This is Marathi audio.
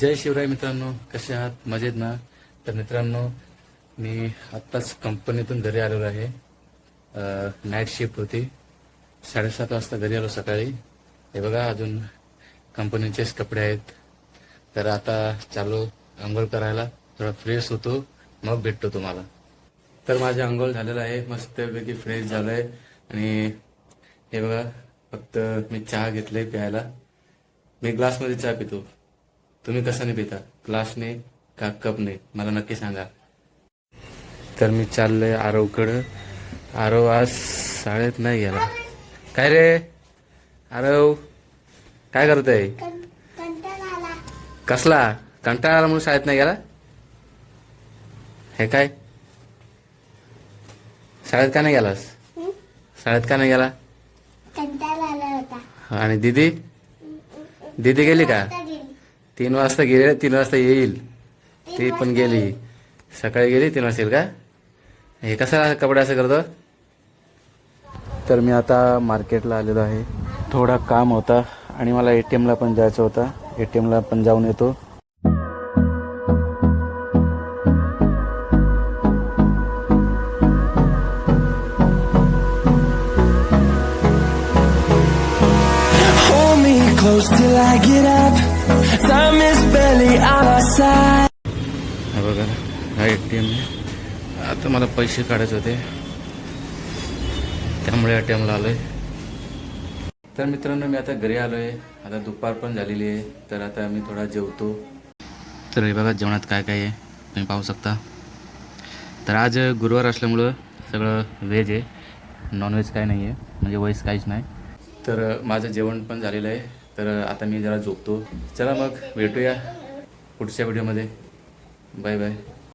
जय शिवराय मित्रांनो कसे आहात? मजेत ना? तर मित्रांनो मी आत्ताच कंपनीतून घरी आलेलो आहे. नाईट शिफ्ट होती. साडेसात वाजता घरी आलो सकाळी. हे बघा अजून कंपनीचेच कपडे आहेत. तर आता चालू आंघोळ करायला. थोडा फ्रेश होतो मग भेटतो तुम्हाला. तर माझे आंघोळ झालेलं आहे. मस्तपैकी फ्रेश झालंय. आणि हे बघा फक्त मी चहा घेतलाय प्यायला. मी ग्लासमध्ये चहा पितो. तुम्ही कशाने पिता? ग्लासने का कपने मला नक्की सांगा. तर मी चाललोय आरवकडं. आरव आज शाळेत नाही गेला. काय रे? आरव काय करत आहे कसला? कंटाळा आला म्हणून शाळेत नाही गेला? हे काय? शाळेत का नाही गेलास? शाळेत का नाही गेला? आणि दीदी? दीदी गेली का? तीन वाजता गेली तीन वाजता येईल. ती पण गेली. सकाळी गेली तीन वाजता येईल का? हे कसा कपडे असं करतो? तर मी आता मार्केटला आलेलो आहे. थोडा काम होता आणि मला ए टी एमला पण जायचं होतं. ए टी एमला पण जाऊन येतो. Close till I get up. Time is barely on our side. बघा हा ए टी एम आता मला पैसे काढायचे होते. त्यामुळे ए टी एमला आलोय. तर मित्रांनो मी आता घरी आलोय. आता दुपार पण झालेली आहे. तर आता मी थोडा जेवतो. तर हे बघा जेवणात काय काय आहे? तुम्ही पाहू शकता. तर आज गुरुवार असल्यामुळं सगळं व्हेज आहे. नॉनव्हेज काय नाही आहे म्हणजे व्हेज काहीच नाही. तर माझं जेवण पण झालेलं आहे. तर आता मी जरा झोपतो. चला मग भेटूया पुढच्या व्हिडिओमध्ये बाय बाय